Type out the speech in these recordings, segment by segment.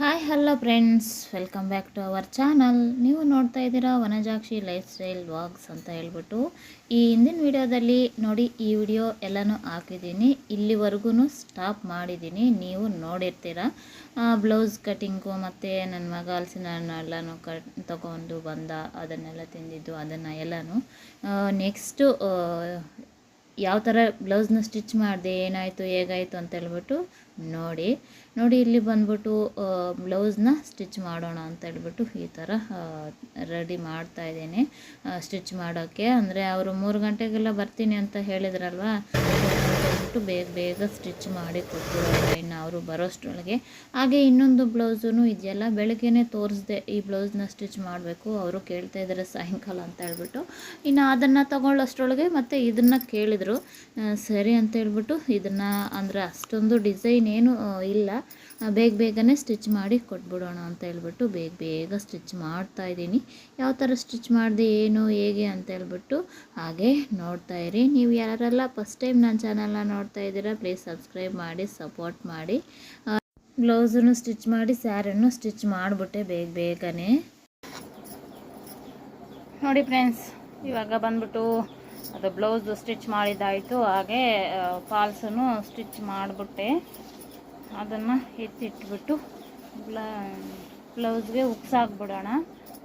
Hi hello friends welcome back to our channel ನೀವು ನೋಡ್ತಾ ಇದ್ದೀರಾ ವನಜಾಕ್ಷಿ ಲೈಫ್ ಸ್ಟೈಲ್ ವ್ಲಾಗ್ಸ್ ಅಂತ ಹೇಳ್ಬಿಟ್ಟು. ಈ ಹಿಂದಿನ ವಿಡಿಯೋದಲ್ಲಿ ನೋಡಿ ಈ ವಿಡಿಯೋ ಎಲ್ಲನೂ ಹಾಕಿದ್ದೀನಿ. ಇಲ್ಲಿವರೆಗೂ ಸ್ಟಾಪ್ ಮಾಡಿದ್ದೀನಿ. ನೀವು ನೋಡಿರ್ತೀರ. ಬ್ಲೌಸ್ ಕಟಿಂಗು ಮತ್ತು ನನ್ನ ಮಗ ಎಲ್ಲನೂ ಕಟ್, ತಗೊಂಡು ಬಂದ, ಅದನ್ನೆಲ್ಲ ತಿಂದಿದ್ದು, ಅದನ್ನು ಎಲ್ಲನೂ. ನೆಕ್ಸ್ಟು ಯಾವ ಥರ ಬ್ಲೌಸ್ನ ಸ್ಟಿಚ್ ಮಾಡಿದೆ, ಏನಾಯಿತು, ಹೇಗಾಯಿತು ಅಂತ ಹೇಳ್ಬಿಟ್ಟು ನೋಡಿ. ನೋಡಿ ಇಲ್ಲಿ ಬಂದ್ಬಿಟ್ಟು ಬ್ಲೌಸ್ನ ಸ್ಟಿಚ್ ಮಾಡೋಣ ಅಂತ ಹೇಳ್ಬಿಟ್ಟು ಈ ಥರ ರೆಡಿ ಮಾಡ್ತಾ ಇದ್ದೀನಿ. ಸ್ಟಿಚ್ ಮಾಡೋಕ್ಕೆ. ಅಂದರೆ ಅವರು ಮೂರು ಗಂಟೆಗೆಲ್ಲ ಬರ್ತೀನಿ ಅಂತ ಹೇಳಿದ್ರಲ್ವಾ? ಹೇಳ್ಬಿಟ್ಟು ಬೇಗ ಬೇಗ ಸ್ಟಿಚ್ ಮಾಡಿ ಕೊಟ್ಬಿಡೋಣ ಇನ್ನು ಅವರು ಬರೋಷ್ಟರೊಳಗೆ. ಹಾಗೆ ಇನ್ನೊಂದು ಬ್ಲೌಸೂ ಇದೆಯಲ್ಲ, ಬೆಳಗ್ಗೆನೇ ತೋರಿಸ್ದೆ ಈ ಬ್ಲೌಸ್ನ ಸ್ಟಿಚ್ ಮಾಡಬೇಕು, ಅವರು ಕೇಳ್ತಾ ಇದ್ದಾರೆ ಸಾಯಂಕಾಲ ಅಂತ ಹೇಳ್ಬಿಟ್ಟು. ಇನ್ನು ಅದನ್ನು ತಗೊಳ್ಳೋಷ್ಟರೊಳಗೆ ಮತ್ತು ಇದನ್ನು ಕೇಳಿದರು ಸರಿ ಅಂತ ಹೇಳ್ಬಿಟ್ಟು ಇದನ್ನು, ಅಂದರೆ ಅಷ್ಟೊಂದು ಡಿಸೈನ್ ಏನು ಇಲ್ಲ. ಬೇಗ ಬೇಗನೆ ಸ್ಟಿಚ್ ಮಾಡಿ ಕೊಟ್ಬಿಡೋಣ ಅಂತ ಹೇಳ್ಬಿಟ್ಟು ಬೇಗ ಬೇಗ ಸ್ಟಿಚ್ ಮಾಡ್ತಾ ಇದ್ದೀನಿ. ಯಾವ ಥರ ಸ್ಟಿಚ್ ಮಾಡಿದೆ, ಏನು, ಹೇಗೆ ಅಂತ ಹೇಳ್ಬಿಟ್ಟು ಹಾಗೆ ನೋಡ್ತಾ ಇರಿ. ನೀವು ಯಾರೆಲ್ಲ ಫಸ್ಟ್ ಟೈಮ್ ನನ್ನ ಚಾನಲ್ನ ನೋಡ್ತಾ ಇದ್ದೀರಾ, ಪ್ಲೀಸ್ ಸಬ್ಸ್ಕ್ರೈಬ್ ಮಾಡಿ, ಸಪೋರ್ಟ್ ಮಾಡಿ. ಬ್ಲೌಸನ್ನು ಸ್ಟಿಚ್ ಮಾಡಿ ಸ್ಯಾರನ್ನು ಸ್ಟಿಚ್ ಮಾಡಿಬಿಟ್ಟೆ ಬೇಗ ಬೇಗನೆ. ನೋಡಿ ಫ್ರೆಂಡ್ಸ್, ಇವಾಗ ಬಂದ್ಬಿಟ್ಟು ಅದು ಬ್ಲೌಸ್ ಸ್ಟಿಚ್ ಮಾಡಿದ್ದಾಯಿತು. ಹಾಗೆ ಫಾಲ್ಸನ್ನು ಸ್ಟಿಚ್ ಮಾಡಿಬಿಟ್ಟೆ. ಅದನ್ನು ಎತ್ತಿಟ್ಬಿಟ್ಟು ಬ್ಲ, ಬ್ಲೌಸ್ಗೆ ಉಕ್ಸಾಕ್ಬಿಡೋಣ.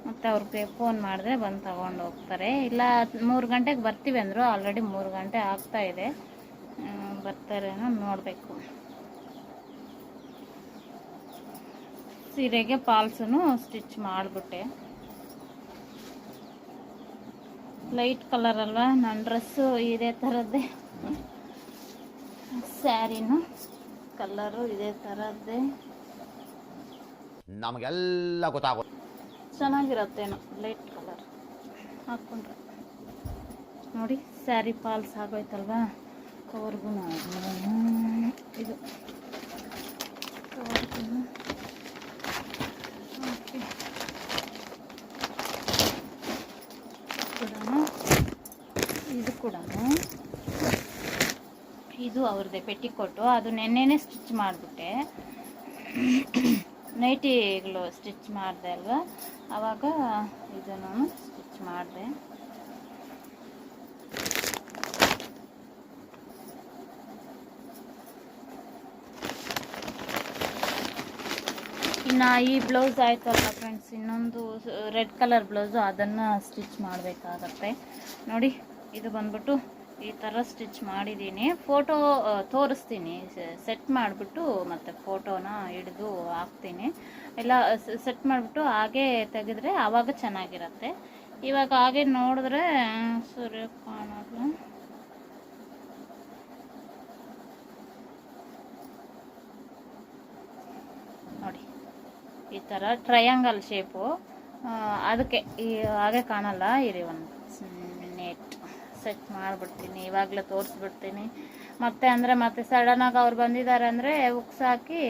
ಮತ್ತು ಅವ್ರಿಗೆ ಫೋನ್ ಮಾಡಿದ್ರೆ ಬಂದು ತಗೊಂಡು ಹೋಗ್ತಾರೆ. ಇಲ್ಲ, ಮೂರು ಗಂಟೆಗೆ ಬರ್ತೀವಿ ಅಂದರು ಆಲ್ರೆಡಿ ಮೂರು ಗಂಟೆ ಆಗ್ತಾ ಇದೆ. ಬರ್ತಾರೇನೋ ನೋಡಬೇಕು. ಸೀರೆಗೆ ಪಾಲ್ಸನ್ನು ಸ್ಟಿಚ್ ಮಾಡಿಬಿಟ್ಟೆ. ಲೈಟ್ ಕಲರ್ ಅಲ್ವಾ? ನನ್ನ ಡ್ರೆಸ್ಸು ಇದೇ ಥರದ್ದೇ ಸ್ಯಾರಿನು ಕಲರು ಇದೇ ಥರದ್ದೇ. ನಮಗೆಲ್ಲ ಗೊತ್ತಾಗುತ್ತೆ ಚೆನ್ನಾಗಿರತ್ತೇನೋ ಲೈಟ್ ಕಲರ್ ಹಾಕ್ಕೊಂಡ್ರೆ ನೋಡಿ ಸ್ಯಾರಿ ಫಾಲ್ಸ್ ಆಗೋಯ್ತಲ್ವಾ? ಕವರ್ಗೂ ಇದು. ಕವರ್ಗೂ. ಓಕೆ. ಕೂಡ ಇದು ಕೂಡ ಇದು ಅವ್ರದ್ದೇ ಪೆಟ್ಟಿಕೊಟ್ಟು ಅದು ನೆನ್ನೆನೇ ಸ್ಟಿಚ್ ಮಾಡಿಬಿಟ್ಟೆ. ನೈಟಿಗಳು ಸ್ಟಿಚ್ ಮಾಡಿದೆ ಅಲ್ವಾ? ಆವಾಗ ಇದನ್ನು ಸ್ಟಿಚ್ ಮಾಡಿದೆ. ಇನ್ನು ಈ ಬ್ಲೌಸ್ ಆಯ್ತಲ್ಲ ಫ್ರೆಂಡ್ಸ್, ಇನ್ನೊಂದು ರೆಡ್ ಕಲರ್ ಬ್ಲೌಸು, ಅದನ್ನು ಸ್ಟಿಚ್ ಮಾಡಬೇಕಾಗತ್ತೆ. ನೋಡಿ, ಇದು ಬಂದ್ಬಿಟ್ಟು ಈ ಥರ ಸ್ಟಿಚ್ ಮಾಡಿದ್ದೀನಿ ಫೋಟೋ ತೋರಿಸ್ತೀನಿ. ಸೆಟ್ ಮಾಡಿಬಿಟ್ಟು ಮತ್ತು ಫೋಟೋನ ಹಿಡಿದು ಹಾಕ್ತೀನಿ. ಎಲ್ಲ ಸೆಟ್ ಮಾಡಿಬಿಟ್ಟು ಹಾಗೆ ತೆಗೆದ್ರೆ ಆವಾಗ ಚೆನ್ನಾಗಿರತ್ತೆ. ಇವಾಗ ಹಾಗೆ ನೋಡಿದ್ರೆ, ಸೂರ್ಯ ಕಾಣೋದು. ನೋಡಿ, ಈ ಥರ ಟ್ರಯಾಂಗಲ್ ಶೇಪು ಅದಕ್ಕೆ ಈ, ಹಾಗೆ ಕಾಣಲ್ಲ ಇರಿ ಒಂದು. ಸೆಟ್ ಮಾಡಿಬಿಡ್ತೀನಿ ಇವಾಗಲೇ ತೋರಿಸ್ಬಿಡ್ತೀನಿ. ಮತ್ತೆ ಅಂದರೆ ಮತ್ತೆ ಸಡನ್ನಾಗಿ ಅವ್ರು ಬಂದಿದ್ದಾರೆ ಅಂದರೆ ಉಕ್ಸ್ ಹಾಕಿ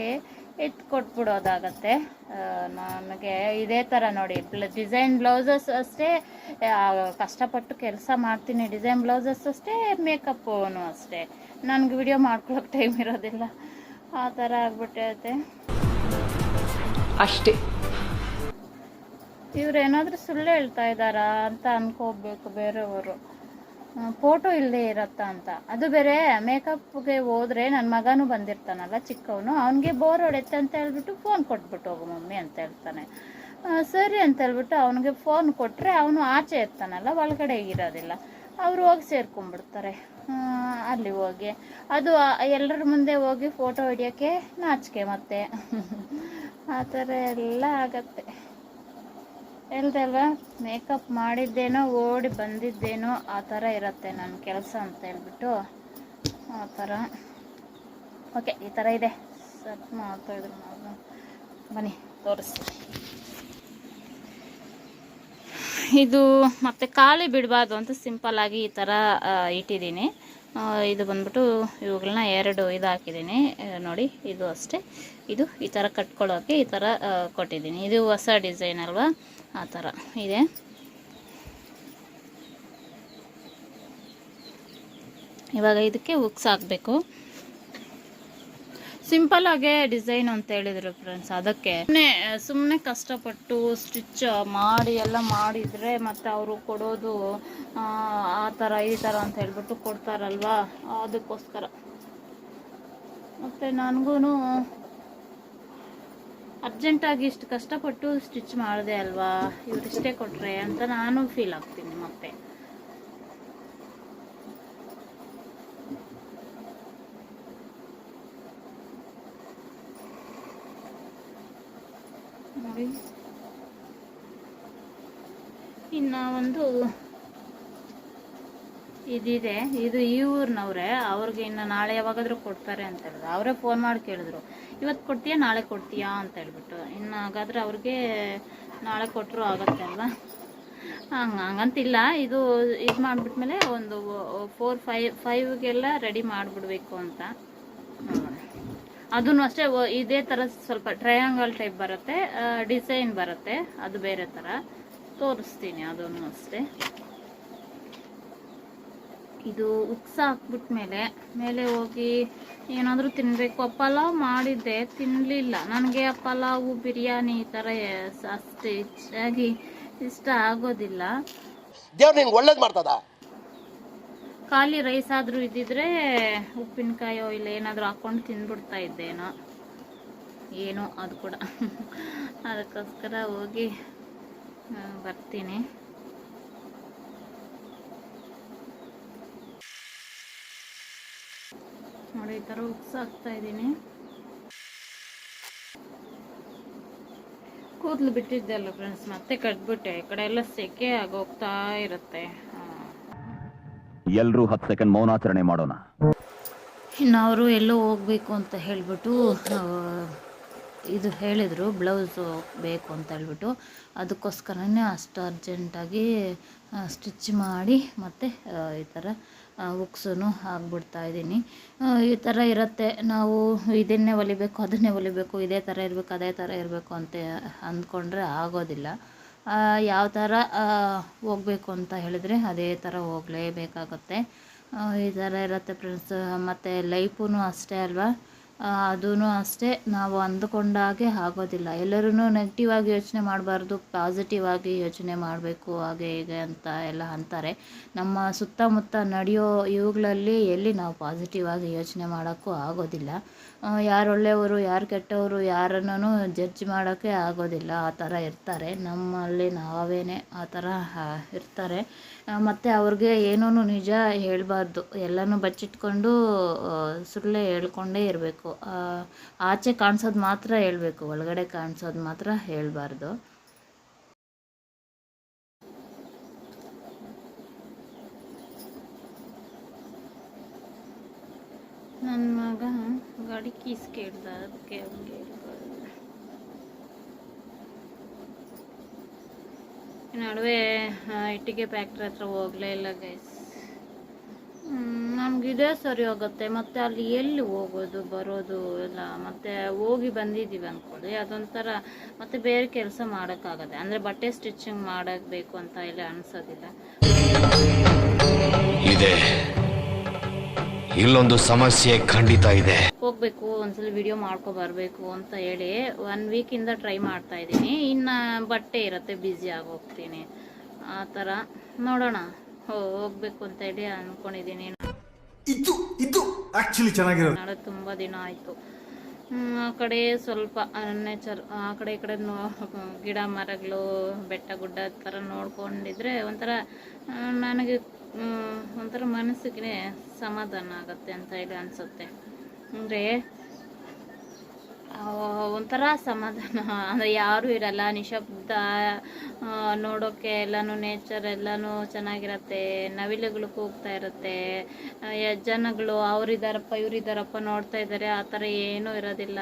ಎತ್ತು ಕೊಟ್ಬಿಡೋದಾಗತ್ತೆ. ನನಗೆ ಇದೇ ಥರ ನೋಡಿ ಡಿಸೈನ್ ಬ್ಲೌಸಸ್ ಅಷ್ಟೇ ಕಷ್ಟಪಟ್ಟು ಕೆಲಸ ಮಾಡ್ತೀನಿ. ಡಿಸೈನ್ ಬ್ಲೌಸಸ್ ಅಷ್ಟೇ ಮೇಕಪ್ಪು ಅಷ್ಟೇ. ನನಗೆ ವಿಡಿಯೋ ಮಾಡ್ಕೊಳಕ್ಕೆ ಟೈಮ್ ಇರೋದಿಲ್ಲ. ಆ ಥರ ಆಗ್ಬಿಟ್ಟೈತೆ. ಅಷ್ಟೇ. ಇವ್ರು ಏನಾದರೂ ಸುಳ್ಳು ಹೇಳ್ತಾ ಇದ್ದಾರಾ ಅಂತ ಅನ್ಕೋಬೇಕು ಬೇರೆಯವರು. ಫೋಟೋ ಇಲ್ಲದೆ ಇರತ್ತಾ ಅಂತ. ಅದು ಬೇರೆ ಮೇಕಪ್ಗೆ ಹೋದ್ರೆ ನನ್ನ ಮಗನೂ ಬಂದಿರ್ತಾನಲ್ಲ, ಚಿಕ್ಕವನು, ಅವನಿಗೆ ಬೋರ್ ಹೊಡೆಯುತ್ತೆ ಅಂತ ಹೇಳ್ಬಿಟ್ಟು ಫೋನ್ ಕೊಟ್ಬಿಟ್ಟು ಹೋಗು ಮಮ್ಮಿ ಅಂತ ಹೇಳ್ತಾನೆ. ಸರಿ ಅಂತ ಹೇಳ್ಬಿಟ್ಟು ಅವನಿಗೆ ಫೋನ್ ಕೊಟ್ಟರೆ ಅವನು ಆಚೆ ಇರ್ತಾನಲ್ಲ, ಒಳಗಡೆ ಇರೋದಿಲ್ಲ. ಅವರು ಹೋಗಿ ಸೇರ್ಕೊಂಡ್ಬಿಡ್ತಾರೆ. ಅಲ್ಲಿ ಹೋಗಿ. ಅದು ಎಲ್ಲರ ಮುಂದೆ ಹೋಗಿ ಫೋಟೋ ಹಿಡಿಯೋಕ್ಕೆ ನಾಚಿಕೆ ಮತ್ತೆ. ಆ ಥರ ಎಲ್ಲ ಆಗತ್ತೆ. ಹೇಳ್ದೆ ಅಲ್ವಾ ಮೇಕಪ್ ಮಾಡಿದ್ದೇನೋ, ಓಡಿ ಬಂದಿದ್ದೇನೋ, ಆ ಥರ ಇರುತ್ತೆ ನನ್ನ ಕೆಲಸ ಅಂತ ಹೇಳ್ಬಿಟ್ಟು. ಆ ಥರ ಓಕೆ ಈ ಥರ ಇದೆ. ಸರ್ ಮಾಡ್ತಾ ಇದ್ರು ನಾವು. ಬನ್ನಿ, ತೋರಿಸ್ತೀನಿ. ಇದು ಮತ್ತೆ ಖಾಲಿ ಬಿಡಬಾರ್ದು ಅಂತ ಸಿಂಪಲ್ ಆಗಿ ಈ ಥರ ಇಟ್ಟಿದ್ದೀನಿ. ಇದು ಬಂದ್ಬಿಟ್ಟು ಇವುಗಳನ್ನ ಎರಡು ಇದು ಹಾಕಿದ್ದೀನಿ ನೋಡಿ, ಇದು ಅಷ್ಟೇ. ಇದು ಈ ಥರ ಕಟ್ಕೊಳ್ಳೋಕೆ ಈ ಥರ ಕೊಟ್ಟಿದ್ದೀನಿ. ಇದು ಹೊಸ ಡಿಸೈನ್ ಅಲ್ವಾ? ಆ ಥರ ಇದೆ. ಇವಾಗ ಇದಕ್ಕೆ ಉಕ್ಸ್ ಹಾಕಬೇಕು. ಸಿಂಪಲ್ ಆಗೇ ಡಿಸೈನ್ ಅಂತ ಹೇಳಿದ್ರು ಫ್ರೆಂಡ್ಸ್ ಅದಕ್ಕೆ. ಸುಮ್ಮನೆ ಸುಮ್ಮನೆ ಕಷ್ಟಪಟ್ಟು ಸ್ಟಿಚ್ ಮಾಡಿ ಎಲ್ಲ ಮಾಡಿದರೆ ಮತ್ತು ಅವರು ಕೊಡೋದು ಆ, ಆ ಥರ ಈ ಥರ ಅಂತ ಹೇಳ್ಬಿಟ್ಟು ಕೊಡ್ತಾರಲ್ವಾ? ಅದಕ್ಕೋಸ್ಕರ. ಮತ್ತು ನನಗೂ ಅರ್ಜೆಂಟಾಗಿ ಇಷ್ಟು ಕಷ್ಟಪಟ್ಟು ಸ್ಟಿಚ್ ಮಾಡಿದೆ ಅಲ್ವಾ? ಇವರಿಷ್ಟೇ ಕೊಟ್ಟರೆ ಅಂತ ನಾನು ಫೀಲ್ ಆಗ್ತೀನಿ ಮತ್ತೆ. ಇನ್ನ ಒಂದು ಇದಿದೆ. ಇದು ಈ ಊರಿನವ್ರೆ. ಅವ್ರಿಗೆ ಇನ್ನು ನಾಳೆ ಯಾವಾಗಾದ್ರೂ ಕೊಡ್ತಾರೆ ಅಂತ ಹೇಳಿದ್ರು ಅವರೇ ಫೋನ್ ಮಾಡಿ ಕೇಳಿದ್ರು. ಇವತ್ತು ಕೊಡ್ತೀಯಾ, ನಾಳೆ ಕೊಡ್ತೀಯಾ ಅಂತ ಹೇಳ್ಬಿಟ್ಟು. ಇನ್ನು ಹಾಗಾದ್ರೆ ಅವ್ರಿಗೆ ನಾಳೆ ಕೊಟ್ಟರು ಆಗತ್ತೆ ಅಲ್ವಾ? ಹಂಗೆ, ಹಂಗಂತಿಲ್ಲ. ಇದು ಇದು ಮಾಡಿಬಿಟ್ಮೇಲೆ ಒಂದು ಫೋರ್ ಫೈವ್ ಫೈವ್ಗೆಲ್ಲ ರೆಡಿ ಮಾಡಿಬಿಡ್ಬೇಕು ಅಂತ. ಅದನ್ನು ಅಷ್ಟೇ ಇದೇ ಥರ ಸ್ವಲ್ಪ ಟ್ರಯಾಂಗಲ್ ಟೈಪ್ ಬರುತ್ತೆ ಡಿಸೈನ್ ಬರುತ್ತೆ, ಅದು ಬೇರೆ ಥರ ತೋರಿಸ್ತೀನಿ ಅದನ್ನು ಅಷ್ಟೇ. ಇದು ಉಕ್ಸ ಹಾಕ್ಬಿಟ್ಮೇಲೆ ಮೇಲೆ ಹೋಗಿ ಏನಾದರೂ ತಿನ್ನಬೇಕು ಪಲಾವ್ ಮಾಡಿದ್ದೆ ತಿನ್ನಲಿಲ್ಲ ನನಗೆ ಆ ಪಲಾವು ಬಿರಿಯಾನಿ ಈ ಥರ ಅಷ್ಟು ಹೆಚ್ಚಾಗಿ ಇಷ್ಟ ಆಗೋದಿಲ್ಲ. ದೇವ್ರು ನಿಂಗೆ ಒಳ್ಳೇದು ಮಾಡ್ತದ? ಖಾಲಿ ರೈಸ್ ಆದರೂ ಇದ್ದಿದ್ರೆ ಉಪ್ಪಿನಕಾಯೋ ಇಲ್ಲ ಏನಾದರೂ ಹಾಕ್ಕೊಂಡು ತಿಂದ್ಬಿಡ್ತಾ ಇದ್ದೇನೋ. ಏನೋ ಅದು ಕೂಡ. ಅದಕ್ಕೋಸ್ಕರ ಹೋಗಿ ಬರ್ತೀನಿ. ನೋಡಿ ಈ ಥರ ಉಕ್ಸ್ ಹಾಕ್ತಾ ಇದ್ದೀನಿ. ಕೂದಲು ಬಿಟ್ಟಿದ್ದೆ ಅಲ್ಲ ಫ್ರೆಂಡ್ಸ್ ಮತ್ತೆ ಕಟ್ಬಿಟ್ಟೆ. ಈ ಕಡೆ ಎಲ್ಲ ಸೆಕೆ ಆಗೋಗ್ತಾ ಇರುತ್ತೆ. ಎಲ್ಲರೂ ಹತ್ತು ಸೆಕೆಂಡ್ ಮೌನಾಚರಣೆ ಮಾಡೋಣ. ಇನ್ನು ಅವರು ಎಲ್ಲೋ ಹೋಗ್ಬೇಕು ಅಂತ ಹೇಳಿಬಿಟ್ಟು ಇದು ಹೇಳಿದರು ಬ್ಲೌಸು ಬೇಕು ಅಂತ ಹೇಳ್ಬಿಟ್ಟು. ಅದಕ್ಕೋಸ್ಕರನೇ ಅಷ್ಟು ಅರ್ಜೆಂಟಾಗಿ ಸ್ಟಿಚ್ ಮಾಡಿ ಮತ್ತು ಈ ಥರ ಉಕ್ಸೂ ಹಾಕ್ಬಿಡ್ತಾ ಇದ್ದೀನಿ. ಈ ಥರ ಇರುತ್ತೆ. ನಾವು ಇದನ್ನೇ ಹೊಲಿಬೇಕು, ಅದನ್ನೇ ಹೊಲಿಬೇಕು, ಇದೇ ಥರ ಇರಬೇಕು, ಅದೇ ಥರ ಇರಬೇಕು ಅಂತ ಅಂದ್ಕೊಂಡ್ರೆ ಆಗೋದಿಲ್ಲ. ಯಾವ ಥರ ಹೋಗಬೇಕು ಅಂತ ಹೇಳಿದರೆ ಅದೇ ಥರ ಹೋಗಲೇಬೇಕಾಗತ್ತೆ. ಈ ಥರ ಇರುತ್ತೆ ಫ್ರೆಂಡ್ಸ್ ಮತ್ತು ಲೈಫೂ ಅಷ್ಟೇ ಅಲ್ವಾ? ಅದೂ ಅಷ್ಟೇ, ನಾವು ಅಂದುಕೊಂಡ ಹಾಗೆ ಆಗೋದಿಲ್ಲ. ಎಲ್ಲರೂ ನೆಗೆಟಿವ್ ಆಗಿ ಯೋಚನೆ ಮಾಡಬಾರ್ದು ಪಾಸಿಟಿವ್ ಆಗಿ ಯೋಚನೆ ಮಾಡಬೇಕು, ಹಾಗೆ ಹೀಗೆ ಅಂತ ಎಲ್ಲ ಅಂತಾರೆ. ನಮ್ಮ ಸುತ್ತಮುತ್ತ ನಡೆಯೋ ಇವುಗಳಲ್ಲಿ ಎಲ್ಲಿ ನಾವು ಪಾಸಿಟಿವ್ ಆಗಿ ಯೋಚನೆ ಮಾಡೋಕ್ಕೂ ಆಗೋದಿಲ್ಲ. ಯಾರು ಒಳ್ಳೆಯವರು, ಯಾರು ಕೆಟ್ಟವರು ಯಾರನ್ನೂ ಜಡ್ಜ್ ಮಾಡೋಕ್ಕೆ ಆಗೋದಿಲ್ಲ. ಆ ಥರ ಇರ್ತಾರೆ. ನಮ್ಮಲ್ಲಿ ನಾವೇನೇ ಆ ಥರ ಇರ್ತಾರೆ. ಮತ್ತು ಅವ್ರಿಗೆ ಏನೂ ನಿಜ ಹೇಳಬಾರ್ದು. ಎಲ್ಲನೂ ಬಚ್ಚಿಟ್ಕೊಂಡು ಸುಳ್ಳೆ ಹೇಳ್ಕೊಂಡೇ ಇರಬೇಕು. ಆಚೆ ಕಾಣಿಸೋದು ಮಾತ್ರ ಹೇಳಬೇಕು. ಒಳಗಡೆ ಕಾಣಿಸೋದು ಮಾತ್ರ ಹೇಳಬಾರ್ದು ನನ್ನ ಮಗ ಗಾಡಿ ಕೀಸ್ ಕೇಳ್ದ ಅದಕ್ಕೆ ಅವ್ನಿಗೆ ನಡುವೆ ಇಟ್ಟಿಗೆ ಫ್ಯಾಕ್ಟ್ರಿ ಹತ್ರ ಹೋಗ್ಲೇ ಇಲ್ಲ ಗೈಸ್ ನಮಗಿದೇ ಸರಿ ಹೋಗುತ್ತೆ. ಮತ್ತೆ ಅಲ್ಲಿ ಎಲ್ಲಿ ಹೋಗೋದು, ಬರೋದು ಎಲ್ಲ, ಮತ್ತೆ ಹೋಗಿ ಬಂದಿದ್ದೀವಿ ಅಂದ್ಕೊಳ್ಳಿ ಅದೊಂಥರ, ಮತ್ತೆ ಬೇರೆ ಕೆಲಸ ಮಾಡೋಕ್ಕಾಗತ್ತೆ ಅಂದರೆ ಬಟ್ಟೆ ಸ್ಟಿಚಿಂಗ್ ಮಾಡಬೇಕು ಅಂತ ಎಲ್ಲ ಅನಿಸೋದಿಲ್ಲ. ಇಲ್ಲೊಂದು ಸಮಸ್ಯೆ ಖಂಡಿತ ಇದೆ. ಹೋಗ್ಬೇಕು ಒಂದ್ಸಲ ವಿಡಿಯೋ ಮಾಡ್ಕೊ ಬರ್ಬೇಕು ಅಂತ ಹೇಳಿ ಒನ್ ಇಂದ ಟ್ರೈ ಮಾಡ್ತಾ ಇದ್ದೀನಿ. ಇನ್ನ ಬಟ್ಟೆ ಇರುತ್ತೆ ಬ್ಯುಸಿ ಆಗಿ ಹೋಗ್ತೀನಿ. ಆ ಥರ ನೋಡೋಣ. ಹೋ- ಹೋಗ್ಬೇಕು ಅಂತ ಹೇಳಿ ಅನ್ಕೊಂಡಿದೀನಿ ಇದು ಇದು ಆಕ್ಚುಲಿ ಚೆನ್ನಾಗಿರೋದು. ನಾಳೆ ತುಂಬ ದಿನ ಆಯ್ತು. ಆ ಕಡೆ ಸ್ವಲ್ಪ ನೇಚರ್ ಆ ಕಡೆ ಈ ಕಡೆ ನೋ ಗಿಡ ಮರಗಳು ಬೆಟ್ಟ ಗುಡ್ಡ ಥರ ನೋಡ್ಕೊಂಡಿದ್ರೆ ಒಂಥರ ನನಗೆ ಒಂಥರ ಮನಸ್ಸಿಗೆ ಸಮಾಧಾನ ಆಗುತ್ತೆ ಅಂತ ಹೇಳಿ ಅನಿಸುತ್ತೆ. ಅಂದರೆ ಒಂಥರ ಸಮಾಧಾನ. ಅಂದರೆ ಯಾರೂ ಇರಲ್ಲ ನಿಶಬ್ದ ನೋಡೋಕ್ಕೆ ಎಲ್ಲನೂ ನೇಚರ್ ಎಲ್ಲನೂ ಚೆನ್ನಾಗಿರತ್ತೆ ನವಿಲುಗಳು ಕೂಗ್ತಾ ಇರುತ್ತೆ ಜನಗಳು ಅವ್ರಿದಾರಪ್ಪ ಇವ್ರಿದಾರಪ್ಪ ನೋಡ್ತಾ ಇದ್ದಾರೆ ಆ ಥರ ಏನೂ ಇರೋದಿಲ್ಲ.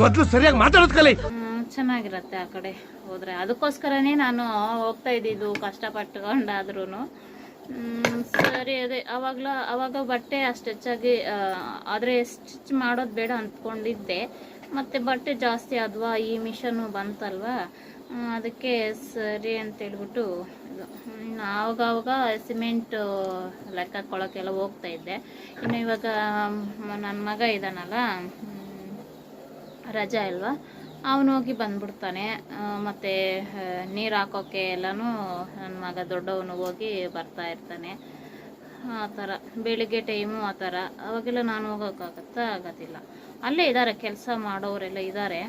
ಮೊದಲು ಸರಿಯಾಗಿ ಮಾತಾಡೋದು ಕಲಿ. ಹ್ಮ್, ಚೆನ್ನಾಗಿರತ್ತೆ ಆ ಕಡೆ ಹೋದರೆ. ಅದಕ್ಕೋಸ್ಕರನೇ ನಾನು ಹೋಗ್ತಾ ಇದ್ದಿದ್ದು ಕಷ್ಟಪಟ್ಟುಕೊಂಡಾದ್ರೂ ಸರಿ, ಅದೇ, ಅವಾಗಲ, ಅವಾಗ ಬಟ್ಟೆ ಅಷ್ಟು ಹೆಚ್ಚಾಗಿ ಆದರೆ ಸ್ಟಿಚ್ ಮಾಡೋದು ಬೇಡ ಅಂದ್ಕೊಂಡಿದ್ದೆ ಮತ್ತು ಬಟ್ಟೆ ಜಾಸ್ತಿ ಆದ್ವಾ, ಈ ಮಿಷನು ಬಂತಲ್ವಾ? ಅದಕ್ಕೆ ಸರಿ ಅಂತೇಳ್ಬಿಟ್ಟು ಇನ್ನು ಆವಾಗವಾಗ ಆವಾಗ ಸಿಮೆಂಟ್ ಲೆಕ್ಕ ಕೊಳಕ್ಕೆಲ್ಲ ಹೋಗ್ತಾ ಇದ್ದೆ. ಇನ್ನು ಇವಾಗ ನನ್ನ ಮಗ ಇದ್ದಾನಲ್ಲ ರಜಾ ಅಲ್ವಾ? ಅವನು ಹೋಗಿ ಬಂದ್ಬಿಡ್ತಾನೆ. ಮತ್ತು ನೀರು ಹಾಕೋಕ್ಕೆ ಎಲ್ಲನೂ ನನ್ನ ಮಗ ದೊಡ್ಡವನು ಹೋಗಿ ಬರ್ತಾ ಇರ್ತಾನೆ. ಆ ಥರ ಬೆಳಿಗ್ಗೆ ಟೈಮು ಆ ಥರ ಅವಾಗೆಲ್ಲ ನಾನು ಹೋಗೋಕ್ಕಾಗತ್ತಾ? ಆಗೋದಿಲ್ಲ. ಅಲ್ಲೇ ಇದ್ದಾರೆ ಕೆಲಸ ಮಾಡೋರೆಲ್ಲ ಇದ್ದಾರೆ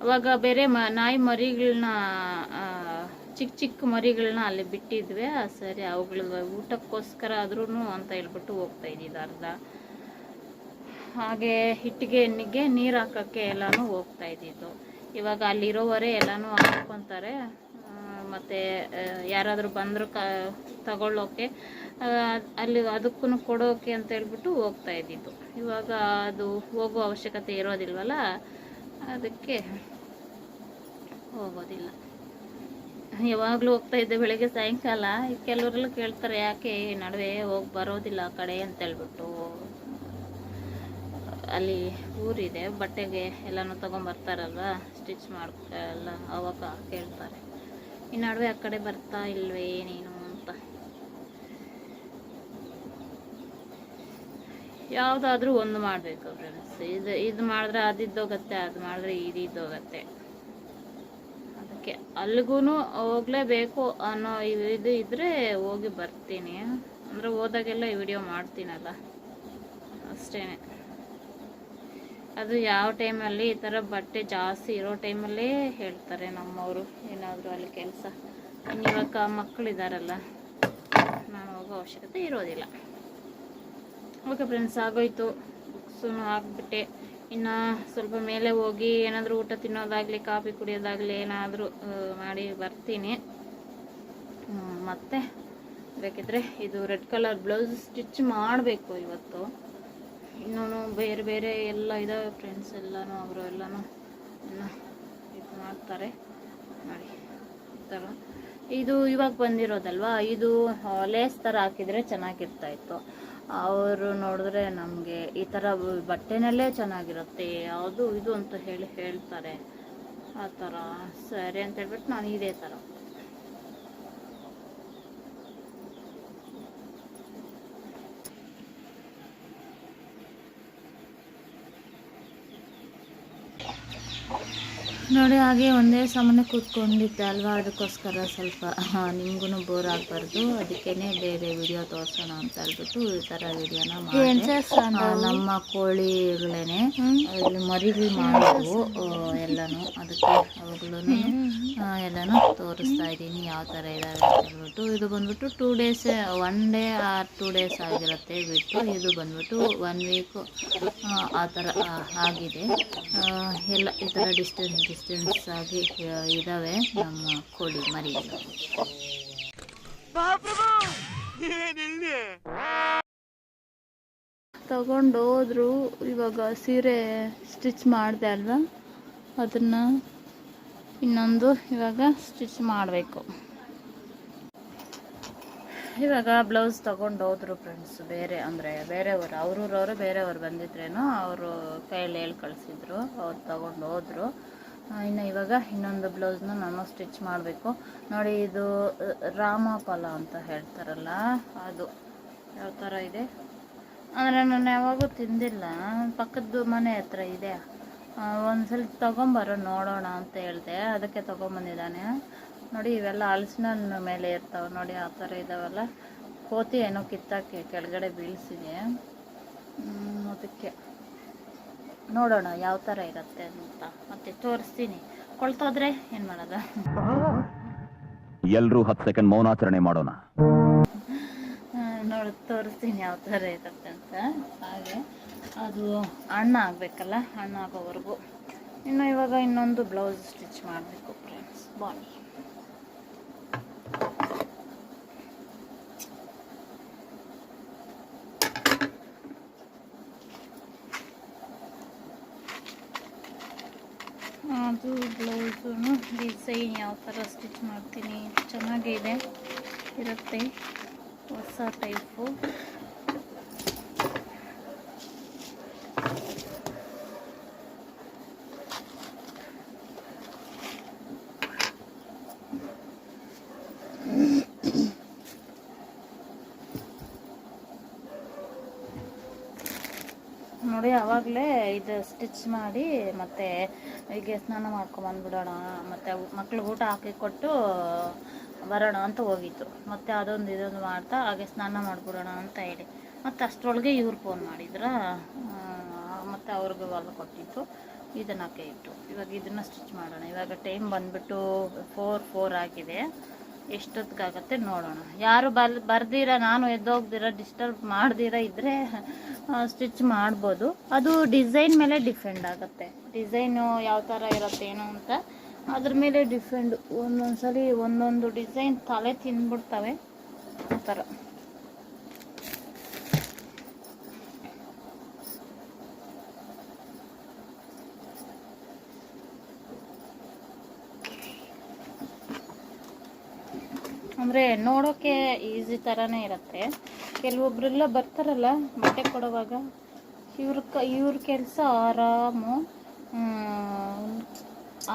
ಅವಾಗ ಬೇರೆ ಮ, ನಾಯಿ ಮರಿಗಳನ್ನ ಚಿಕ್ಕ ಚಿಕ್ಕ ಮರಿಗಳನ್ನ ಅಲ್ಲಿ ಬಿಟ್ಟಿದ್ವಿ. ಸರಿ, ಅವುಗಳ ಊಟಕ್ಕೋಸ್ಕರ ಆದ್ರೂ ಅಂತ ಹೇಳ್ಬಿಟ್ಟು ಹೋಗ್ತಾ ಇದ್ದಿದ್ದು ಅರ್ಧ. ಹಾಗೆ ಹಿಟ್ಟಿಗೆ ಎಣ್ಣಿಗೆ ನೀರು ಹಾಕೋಕ್ಕೆ ಎಲ್ಲನೂ ಹೋಗ್ತಾ ಇದ್ದಿದ್ದು. ಇವಾಗ ಅಲ್ಲಿರೋವರೆ ಎಲ್ಲನೂ ಹಾಕ್ಕೊತಾರೆ. ಮತ್ತು ಯಾರಾದರೂ ಬಂದರೂ ಕ, ತಗೊಳ್ಳೋಕೆ ಅಲ್ಲಿ ಅದಕ್ಕೂ ಕೊಡೋಕೆ ಅಂತ ಹೇಳ್ಬಿಟ್ಟು ಹೋಗ್ತಾ ಇದ್ದಿದ್ದು. ಇವಾಗ ಅದು ಹೋಗೋ ಅವಶ್ಯಕತೆ ಇರೋದಿಲ್ವಲ್ಲ, ಅದಕ್ಕೆ ಹೋಗೋದಿಲ್ಲ. ಯಾವಾಗಲೂ ಹೋಗ್ತಾ ಇದ್ದೆ ಬೆಳಗ್ಗೆ ಸಾಯಂಕಾಲ. ಕೆಲವರೆಲ್ಲ ಕೇಳ್ತಾರೆ, ಯಾಕೆ ನಡುವೆ ಹೋಗಿ ಬರೋದಿಲ್ಲ ಆ ಕಡೆ ಅಂತ ಹೇಳ್ಬಿಟ್ಟು. ಅಲ್ಲಿ ಊರಿದೆ, ಬಟ್ಟೆಗೆ ಎಲ್ಲನೂ ತೊಗೊಂಬರ್ತಾರಲ್ವ ಸ್ಟಿಚ್ ಮಾಡ್ಕ ಎಲ್ಲ ಅವಾಗ ಕೇಳ್ತಾರೆ. ಈ ನಡುವೆ ಆ ಕಡೆ ಬರ್ತಾ ಇಲ್ವೇ ಏನೇನು ಅಂತ. ಯಾವುದಾದ್ರೂ ಒಂದು ಮಾಡಬೇಕು ಫ್ರೆಂಡ್ಸ್ ಇದು ಇದು ಮಾಡಿದ್ರೆ ಅದಿದ್ದೋಗತ್ತೆ ಅದು ಮಾಡಿದ್ರೆ ಇದಿದ್ದೋಗತ್ತೆ ಅದಕ್ಕೆ ಅಲ್ಲಿಗೂ ಹೋಗ್ಲೇಬೇಕು ಅನ್ನೋ ಇದು ಇದು ಇದ್ರೆ ಹೋಗಿ ಬರ್ತೀನಿ. ಅಂದರೆ ಹೋದಾಗೆಲ್ಲ ಈ ವಿಡಿಯೋ ಮಾಡ್ತೀನಲ್ಲ. ಅಷ್ಟೇ ಅದು ಯಾವ ಟೈಮಲ್ಲಿ ಈ ಥರ ಬಟ್ಟೆ ಜಾಸ್ತಿ ಇರೋ ಟೈಮಲ್ಲೇ ಹೇಳ್ತಾರೆ ನಮ್ಮವರು ಏನಾದರೂ ಅಲ್ಲಿ ಕೆಲಸ. ಇವಾಗ ಮಕ್ಕಳಿದ್ದಾರಲ್ಲ ನಾನು ಹೋಗೋ ಅವಶ್ಯಕತೆ ಇರೋದಿಲ್ಲ. ಓಕೆ ಫ್ರೆಂಡ್ಸ್ ಆಗೋಯ್ತು. ಬುಕ್ಸನ್ನು ಹಾಕ್ಬಿಟ್ಟೆ. ಇನ್ನು ಸ್ವಲ್ಪ ಮೇಲೆ ಹೋಗಿ ಏನಾದರೂ ಊಟ ತಿನ್ನೋದಾಗಲಿ, ಕಾಫಿ ಕುಡಿಯೋದಾಗಲಿ ಏನಾದರೂ ಮಾಡಿ ಬರ್ತೀನಿ. ಮತ್ತೆ ಬೇಕಿದ್ರೆ ಇದು ರೆಡ್ ಕಲರ್ ಬ್ಲೌಸ್ ಸ್ಟಿಚ್ ಮಾಡಬೇಕು ಇವತ್ತು. ಇನ್ನೂ ಬೇರೆ ಬೇರೆ ಎಲ್ಲ ಇದಾವೆ ಫ್ರೆಂಡ್ಸ್ ಎಲ್ಲನೂ, ಅವರು ಎಲ್ಲನೂ ಇದು ಮಾಡ್ತಾರೆ. ನೋಡಿ, ಈ ಥರ ಇದು ಇವಾಗ ಬಂದಿರೋದಲ್ವಾ? ಇದು ಲೇಸ್ ಥರ ಹಾಕಿದರೆ ಚೆನ್ನಾಗಿರ್ತಾಯಿತ್ತು. ಅವರು ನೋಡಿದ್ರೆ ನಮಗೆ ಈ ಥರ ಬಟ್ಟೆನಲ್ಲೇ ಚೆನ್ನಾಗಿರುತ್ತೆ. ಯಾವುದು ಇದು ಅಂತ ಹೇಳಿ ಹೇಳ್ತಾರೆ. ಆ ಥರ ಸರಿ ಅಂತ ಹೇಳ್ಬಿಟ್ಟು ನಾನು ಇದೇ ಥರ ನೋಡಿ ಹಾಗೆ ಒಂದೇ ಸಮನೆ ಕೂತ್ಕೊಂಡಿದ್ದೆ ಅಲ್ವಾ ಅದಕ್ಕೋಸ್ಕರ ಸ್ವಲ್ಪ ನಿಮ್ಗೂ ಬೋರ್ ಆಗಬಾರ್ದು. ಅದಕ್ಕೇನೆ ಬೇರೆ ವಿಡಿಯೋ ತೋರಿಸೋಣ ಅಂತ ಹೇಳ್ಬಿಟ್ಟು ಈ ಥರ ವಿಡಿಯೋನ ಮಾಡಿ ನಮ್ಮ ಕೋಳಿಗಳೇನೆ ಇಲ್ಲಿ ಮರಿಗಳು ಮಾಡೋವು ಎಲ್ಲನೂ ಅದಕ್ಕೆ ಅವುಗಳು ಎಲ್ಲನೂ ತೋರಿಸ್ತಾ ಇದ್ದೀನಿ ಯಾವ ಥರ ಇದ್ದಾವೆ ಅಂತ ಹೇಳ್ಬಿಟ್ಟು. ಇದು ಬಂದ್ಬಿಟ್ಟು two days one day or two days ಆಗಿರುತ್ತೆ ಬಿಟ್ಟು ಇದು ಬಂದ್ಬಿಟ್ಟು ಒನ್ ವೀಕು ಆ ಥರ ಆಗಿದೆ. ಎಲ್ಲ ಈ ಥರ ಡಿಸ್ಟೆನ್ಸ್ ಡಿಸ್ಟೆನ್ಸ್ ಆಗಿ ಇದಾವೆ ಇದ್ದಾವೆ ನಮ್ಮ ಕೋಳಿ ಮರಿ ತಗೊಂಡು ಹೋದ್ರು ಇವಾಗ ಸೀರೆ ಸ್ಟಿಚ್ ಮಾಡಿದೆ ಅಲ್ವಾ? ಅದನ್ನು ಇನ್ನೊಂದು ಇವಾಗ ಸ್ಟಿಚ್ ಮಾಡಬೇಕು. ಇವಾಗ ಬ್ಲೌಸ್ ತಗೊಂಡು ಹೋದ್ರು ಫ್ರೆಂಡ್ಸ್ ಬೇರೆ ಅಂದರೆ ಬೇರೆಯವರು. ಅವ್ರೂರವರು ಬೇರೆಯವ್ರು ಬಂದಿದ್ರೇನೋ ಅವರು ಕೈಯಲ್ಲಿ ಹೇಳಿ ಕಳಿಸಿದ್ರು ಅವ್ರು ತಗೊಂಡು ಹೋದ್ರು. ಇನ್ನು ಇವಾಗ ಇನ್ನೊಂದು ಬ್ಲೌಸ್ನ ನಾನು ಸ್ಟಿಚ್ ಮಾಡಬೇಕು. ನೋಡಿ, ಇದು ರಾಮ ಫಲ ಅಂತ ಹೇಳ್ತಾರಲ್ಲ, ಅದು. ಯಾವ ಥರ ಇದೆ? ಅಂದರೆ ನಾನು ಯಾವಾಗೂ ತಿಂದಿಲ್ಲ. ಪಕ್ಕದ ಮನೆ ಹತ್ರ ಇದೆ. ಒಂದ್ಸಲ ತೊಗೊಂಬರೋ, ನೋಡೋಣ ಅಂತ ಹೇಳಿದೆ. ಅದಕ್ಕೆ ತೊಗೊಂಬಂದಿದ್ದಾನೆ. ನೋಡಿ, ಇವೆಲ್ಲ ಹಲಸಿನ ಮೇಲೆ ಇರ್ತಾವೆ. ನೋಡಿ, ಆ ಥರ ಇದಾವಲ್ಲ. ಕೋತಿ ಏನೋ ಕಿತ್ತಾಕಿ ಕೆಳಗಡೆ ಬೀಳಿಸಿದೆ. ಅದಕ್ಕೆ. ನೋಡೋಣ ಯಾವ ಥರ ಇರುತ್ತೆ ಅಂತ. ಮತ್ತೆ ತೋರಿಸ್ತೀನಿ. ಕೊಳ್ತೋದ್ರೆ ಏನು ಮಾಡೋದು? ಎಲ್ರೂ ಹತ್ತು ಸೆಕೆಂಡ್ ಮೌನಾಚರಣೆ ಮಾಡೋಣ. ನೋಡಿ ತೋರಿಸ್ತೀನಿ ಯಾವ ಥರ ಇರುತ್ತೆ ಅಂತ. ಹಾಗೆ ಅದು ಹಣ್ಣು ಆಗಬೇಕಲ್ಲ ಹಣ್ಣು ಆಗೋವರೆಗೂ. ಇನ್ನು ಇವಾಗ ಇನ್ನೊಂದು ಬ್ಲೌಸ್ ಸ್ಟಿಚ್ ಮಾಡಬೇಕು ಫ್ರೆಂಡ್ಸ್ ಬಾಡಿ ಡಿಸೈನ್ ಯಾವ ಥರ ಸ್ಟಿಚ್ ಮಾಡ್ತೀನಿ. ಚೆನ್ನಾಗಿದೆ. ಇರುತ್ತೆ. ಹೊಸ ಟೈಪು ನೋಡಿ ಆವಾಗಲೇ ಇದು ಸ್ಟಿಚ್ ಮಾಡಿ ಮತ್ತೆ ಹೀಗೆ ಸ್ನಾನ ಮಾಡ್ಕೊಂಬಂದ್ಬಿಡೋಣ, ಮತ್ತು ಮಕ್ಳಿಗೆ ಊಟ ಹಾಕಿ ಕೊಟ್ಟು ಬರೋಣ ಅಂತ ಹೋಗಿತ್ತು ಮತ್ತು ಅದೊಂದು ಇದೊಂದು ಮಾಡ್ತಾ ಹಾಗೆ ಸ್ನಾನ ಮಾಡಿಬಿಡೋಣ ಅಂತ ಹೇಳಿ. ಮತ್ತು ಅಷ್ಟರೊಳಗೆ ಇವ್ರು ಫೋನ್ ಮಾಡಿದ್ರ ಮತ್ತು ಅವ್ರಿಗೆ ಹೊಲ ಕೊಟ್ಟಿತ್ತು ಇದನ್ನು ಹಾಕಿ ಇಟ್ಟು ಇವಾಗ ಇದನ್ನು ಸ್ಟಿಚ್ ಮಾಡೋಣ. ಇವಾಗ ಟೈಮ್ ಬಂದ್ಬಿಟ್ಟು ಫೋರ್ ಫೋರ್ ಆಗಿದೆ. ಎಷ್ಟೊತ್ತಿಗಾಗತ್ತೆ ನೋಡೋಣ. ಯಾರು ಬರ್, ಬರ್ದಿರ, ನಾನು ಎದ್ದೋಗ್ದಿರ ಡಿಸ್ಟರ್ಬ್ ಮಾಡ್ದಿರ ಇದ್ದರೆ ಸ್ಟಿಚ್ ಮಾಡ್ಬೋದು. ಅದು ಡಿಸೈನ್ ಮೇಲೆ ಡಿಫೆಂಡ್ ಆಗುತ್ತೆ. ಡಿಸೈನು ಯಾವ ಥರ ಇರುತ್ತೆ, ಏನು ಅಂತ. ಅದ್ರ ಮೇಲೆ ಡಿಫೆಂಡ್ ಒಂದೊಂದ್ಸಲಿ ಸಲ ಒಂದೊಂದು ಡಿಸೈನ್ ತಲೆ ತಿಂದ್ಬಿಡ್ತವೆ ಆ ಥರ ಅಂದರೆ ನೋಡೋಕ್ಕೆ ಈಸಿ ಥರನೇ ಇರುತ್ತೆ. ಕೆಲವೊಬ್ರೆಲ್ಲ ಬರ್ತಾರಲ್ಲ ಬಟ್ಟೆ ಕೊಡೋವಾಗ. ಇವ್ರ ಕ ಇವ್ರ ಕೆಲಸ ಆರಾಮು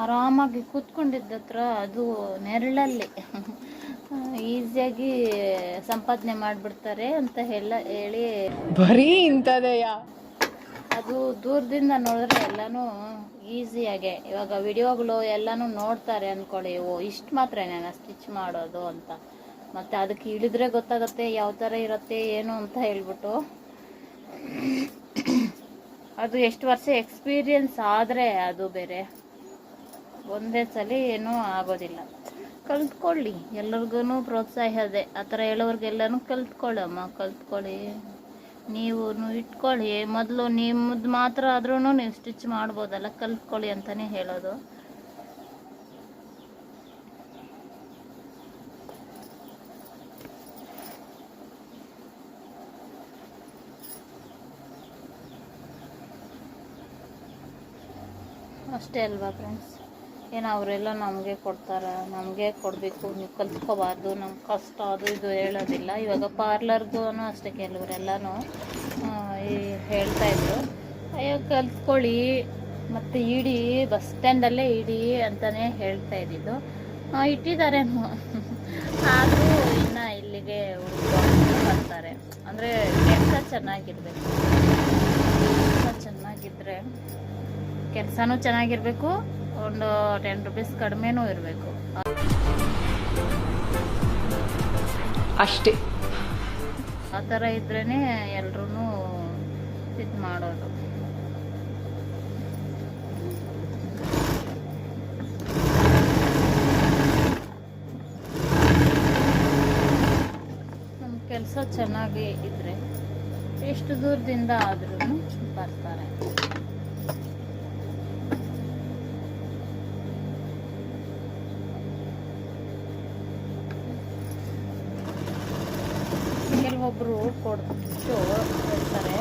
ಆರಾಮಾಗಿ ಕೂತ್ಕೊಂಡಿದ್ದ ಹತ್ರ ಅದು ನೆರಳಲ್ಲಿ. ಈಸಿಯಾಗಿ ಸಂಪಾದನೆ ಮಾಡಿಬಿಡ್ತಾರೆ ಅಂತ ಎಲ್ಲ ಹೇಳಿ. ಬರೀ ಇಂಥದೆಯ? ಅದು ದೂರದಿಂದ ನೋಡಿದ್ರೆ ಎಲ್ಲನೂ ಈಸಿಯಾಗೆ. ಇವಾಗ ವಿಡಿಯೋಗಳು ಎಲ್ಲನೂ ನೋಡ್ತಾರೆ ಅಂದ್ಕೊಳ್ಳಿ ಓ ಇಷ್ಟು ಮಾತ್ರ ನಾನು ಸ್ಟಿಚ್ ಮಾಡೋದು ಅಂತ. ಮತ್ತೆ ಅದಕ್ಕೆ ಇಳಿದ್ರೆ ಗೊತ್ತಾಗುತ್ತೆ ಯಾವ ಥರ ಇರುತ್ತೆ, ಏನು ಅಂತ ಹೇಳ್ಬಿಟ್ಟು. ಅದು ಎಷ್ಟು ವರ್ಷ ಎಕ್ಸ್ಪೀರಿಯನ್ಸ್ ಆದರೆ ಅದು ಬೇರೆ. ಒಂದೇ ಸಲ ಏನೂ ಆಗೋದಿಲ್ಲ. ಕಲ್ತ್ಕೊಳ್ಳಿ ಎಲ್ಲರಿಗೂ ಪ್ರೋತ್ಸಾಹ ಇದೆ. ಆ ಥರ ಹೇಳೋರ್ಗೆಲ್ಲನೂ ಕಲ್ತ್ಕೊಳ್ಳಮ್ಮ ಕಲ್ತ್ಕೊಳ್ಳಿ. ನೀವು ಇಟ್ಕೊಳ್ಳಿ. ಮೊದಲು ನಿಮ್ಮದು ಮಾತ್ರ ಆದ್ರೂ ನೀವು ಸ್ಟಿಚ್ ಮಾಡ್ಬೋದಲ್ಲ, ಕಲ್ತ್ಕೊಳ್ಳಿ ಅಂತಲೇ ಹೇಳೋದು. ಅಷ್ಟೇ ಅಲ್ವಾ ಫ್ರೆಂಡ್ಸ್ ಏನು ಅವರೆಲ್ಲ ನಮಗೆ ಕೊಡ್ತಾರೆ? ನಮಗೆ ಕೊಡಬೇಕು, ನೀವು ಕಲ್ತ್ಕೋಬಾರ್ದು ನಮ್ಮ ಕಷ್ಟ ಅದು ಇದು ಹೇಳೋದಿಲ್ಲ. ಇವಾಗ ಪಾರ್ಲರ್ಗೂ ಅಷ್ಟೇ ಕೆಲವರೆಲ್ಲನೂ ಈ ಹೇಳ್ತಾ ಇದ್ರು. ಅಯ್ಯೋ, ಕಲ್ತ್ಕೊಳ್ಳಿ, ಮತ್ತು ಇಡಿ ಬಸ್ ಸ್ಟ್ಯಾಂಡಲ್ಲೇ ಇಡಿ ಅಂತಲೇ ಹೇಳ್ತಾ ಇದ್ದಿದ್ದು. ಇಟ್ಟಿದ್ದಾರೆ ಆದರೂ ಇನ್ನು ಇಲ್ಲಿಗೆ ಬರ್ತಾರೆ. ಅಂದರೆ ಕೆಲಸ ಚೆನ್ನಾಗಿರ್ಬೇಕು. ಕೆಲಸ ಚೆನ್ನಾಗಿದ್ದರೆ ಕೆಲಸನೂ ಚೆನ್ನಾಗಿರಬೇಕು ಒಂದು ಟೆನ್ ರುಪೀಸ್ ಕಡಿಮೆನೂ ಇರಬೇಕು. ಅಷ್ಟೇ. ಆ ಥರ ಇದ್ರೇ ಎಲ್ರೂ ಇದು ಮಾಡೋದು. ನಮ್ಮ ಕೆಲಸ ಚೆನ್ನಾಗಿ ಇದ್ದರೆ ಎಷ್ಟು ದೂರದಿಂದ ಆದ್ರೂ ಬರ್ತಾರೆ. ಕೆಲವೊಬ್ಬರು ಕೊಟ್ಟು ಹೇಳ್ತಾರೆ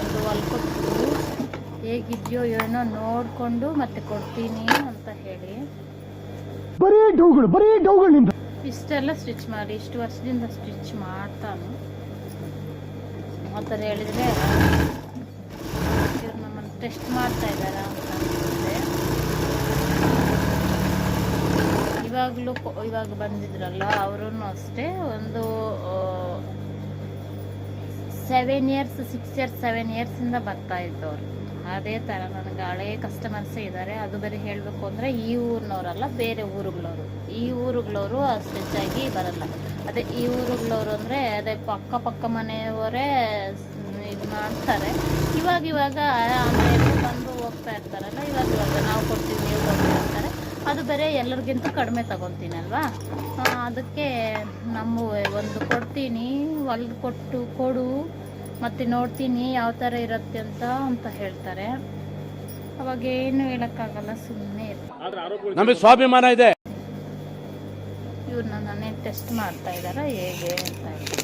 ಒಂದು ಹೊಲ್ಕೊಟ್ಟು ಹೇಗಿದೆಯೋ ಏನೋ ನೋಡಿಕೊಂಡು ಮತ್ತೆ ಕೊಡ್ತೀನಿ ಅಂತ ಹೇಳಿ. ಇಷ್ಟೆಲ್ಲ ಸ್ಟಿಚ್ ಮಾಡಿ ಇಷ್ಟು ವರ್ಷದಿಂದ ಸ್ಟಿಚ್ ಮಾಡ್ತಾನು. ಆ ಥರ ಹೇಳಿದರೆ ಇವ್ರು ನಮ್ಮನ್ನು ಟೆಸ್ಟ್ ಮಾಡ್ತಾ ಇದ್ದಾರ ಅಂತ ಅನ್ಸುತ್ತೆ. ಇವಾಗಲೂ ಇವಾಗ ಬಂದಿದ್ರಲ್ಲ ಅವರು ಅಷ್ಟೇ. ಒಂದು seven years six years seven ಇಯರ್ಸಿಂದ ಬರ್ತಾ ಇದ್ದವ್ರು. ಅದೇ ಥರ ನನಗೆ ಹಳೇ ಕಸ್ಟಮರ್ಸೇ ಇದ್ದಾರೆ ಅದು ಬರೀ ಹೇಳಬೇಕು ಅಂದರೆ ಈ ಊರಿನವರಲ್ಲ, ಬೇರೆ ಊರುಗಳವರು. ಈ ಊರುಗಳವರು ಅಷ್ಟೆಚ್ಚಾಗಿ ಬರಲ್ಲ. ಅದೇ ಈ ಊರುಗಳವರು ಅಂದರೆ ಅದೇ ಪಕ್ಕ ಪಕ್ಕ ಮನೆಯವರೇ ಇದು ಮಾಡ್ತಾರೆ. ಇವಾಗ ಇವಾಗ ಅಂದರೆ ಬಂದು ಹೋಗ್ತಾ ಇರ್ತಾರಲ್ಲ, ಇವಾಗ ಇವಾಗ ನಾವು ಕೊಡ್ತೀವಿ ನೀವು ಅದು ಬೇರೆ ಎಲ್ಲರಿಗಿಂತ ಕಡಿಮೆ ತಗೊತೀನಲ್ವಾ ಅದಕ್ಕೆ ನಮ್ಮ ಒಂದು ಕೊಡ್ತೀನಿ ಹೊಲ್ದು ಕೊಟ್ಟು ಕೊಡು ಮತ್ತು ನೋಡ್ತೀನಿ ಯಾವ ಥರ ಇರುತ್ತೆ ಅಂತ ಅಂತ ಹೇಳ್ತಾರೆ. ಅವಾಗ ಏನು ಹೇಳೋಕ್ಕಾಗಲ್ಲ ಸುಮ್ಮನೆ ನಮಗೆ ಸ್ವಾಭಿಮಾನ ಇದೆ. ಇವ್ರನ್ನ ನಾನೇ ಟೆಸ್ಟ್ ಮಾಡ್ತಾ ಇದ್ದಾರಾ ಹೇಗೆ ಅಂತ ಹೇಳಿ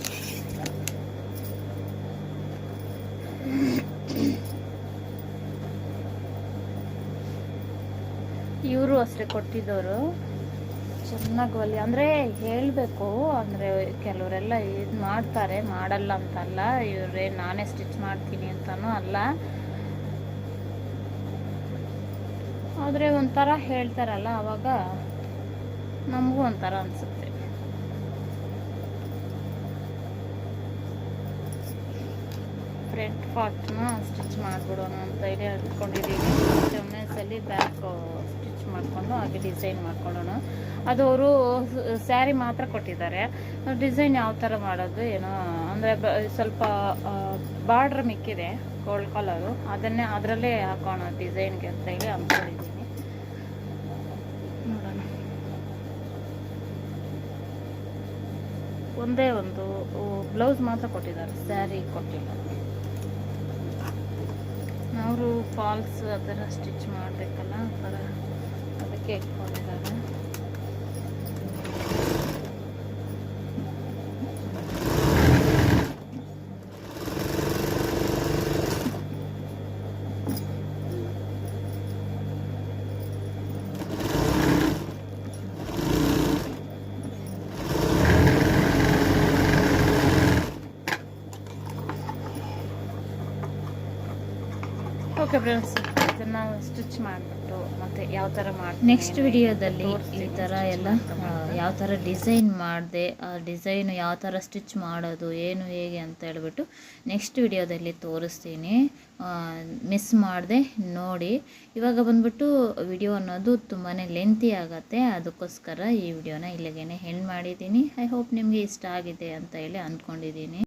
ಇವರು ಅಷ್ಟೇ ಕೊಟ್ಟಿದ್ದವರು. ಚೆನ್ನಾಗಿ ಒಲಿ, ಅಂದರೆ ಹೇಳಬೇಕು, ಅಂದರೆ ಕೆಲವರೆಲ್ಲ ಇದು ಮಾಡ್ತಾರೆ, ಮಾಡಲ್ಲ ಅಂತಲ್ಲ, ಇವರೇ ನಾನೇ ಸ್ಟಿಚ್ ಮಾಡ್ತೀನಿ ಅಂತಲೂ ಅಲ್ಲ. ಆದರೆ ಒಂಥರ ಹೇಳ್ತಾರಲ್ಲ ಆವಾಗ ನಮಗೂ ಒಂಥರ ಅನಿಸುತ್ತೆ. ಫ್ರಂಟ್ ಪಾರ್ಟ್ನ ಸ್ಟಿಚ್ ಮಾಡಿಬಿಡೋಣ ಅಂತ ಹೇಳಿ ಅಂದ್ಕೊಂಡಿದ್ದೀನಿ ಒಮ್ಮೆ ಸಲ ಬ್ಯಾಕ್. ಸ್ಟಿಚ್ ಮಾಡಿಕೊಂಡು ಹಾಗೆ ಡಿಸೈನ್ ಮಾಡ್ಕೊಳ್ಳೋಣ. ಅದು ಅವರು ಸ್ಯಾರಿ ಮಾತ್ರ ಕೊಟ್ಟಿದ್ದಾರೆ. ಡಿಸೈನ್ ಯಾವ ಥರ ಮಾಡೋದು ಏನೋ, ಅಂದರೆ ಸ್ವಲ್ಪ ಬಾರ್ಡ್ರ್ ಮಿಕ್ಕಿದೆ ಗೋಲ್ಡ್ ಕಲರು ಅದನ್ನೇ ಅದರಲ್ಲೇ ಹಾಕೋಣ ಡಿಸೈನ್ಗೆ ಅಂತ ಹೇಳಿ ಅಂದ್ಕೊಂಡಿದ್ದೀನಿ ನೋಡೋಣ. ಒಂದೇ ಒಂದು ಬ್ಲೌಸ್ ಮಾತ್ರ ಕೊಟ್ಟಿದ್ದಾರೆ. ಸ್ಯಾರಿ ಕೊಟ್ಟಿಲ್ಲ. ಅವರು ಫಾಲ್ಸ್ ಅದರ ಸ್ಟಿಚ್ ಮಾಡಬೇಕಲ್ಲ, ಆ ಥರ ಅದಕ್ಕೆ ಇಟ್ಕೊಂಡಿದ್ದಾರೆ ಓಕೆ ಫ್ರೆಂಡ್ಸ್ ಇದನ್ನು ಸ್ಟಿಚ್ ಮಾಡಿಬಿಟ್ಟು ಮತ್ತೆ ಯಾವ ಥರ ಮಾಡಿ ನೆಕ್ಸ್ಟ್ ವಿಡಿಯೋದಲ್ಲಿ ಈ ಥರ ಎಲ್ಲ ಯಾವ ಥರ ಡಿಸೈನ್ ಮಾಡಿದೆ ಆ ಡಿಸೈನ್ ಯಾವ ಥರ ಸ್ಟಿಚ್ ಮಾಡೋದು ಏನು ಹೇಗೆ ಅಂತ ಹೇಳ್ಬಿಟ್ಟು ನೆಕ್ಸ್ಟ್ ವಿಡಿಯೋದಲ್ಲಿ ತೋರಿಸ್ತೀನಿ. ಮಿಸ್ ಮಾಡಿದೆ ನೋಡಿ. ಇವಾಗ ಬಂದ್ಬಿಟ್ಟು ವಿಡಿಯೋ ಅನ್ನೋದು ತುಂಬಾ ಲೆಂತಿ ಆಗುತ್ತೆ. ಅದಕ್ಕೋಸ್ಕರ ಈ ವಿಡಿಯೋನ ಇಲ್ಲಿಗೇನೆ ಹೆಂಡ್ ಮಾಡಿದ್ದೀನಿ. ಐ ಹೋಪ್ ನಿಮಗೆ ಇಷ್ಟ ಆಗಿದೆ ಅಂತ ಹೇಳಿ ಅಂದ್ಕೊಂಡಿದ್ದೀನಿ.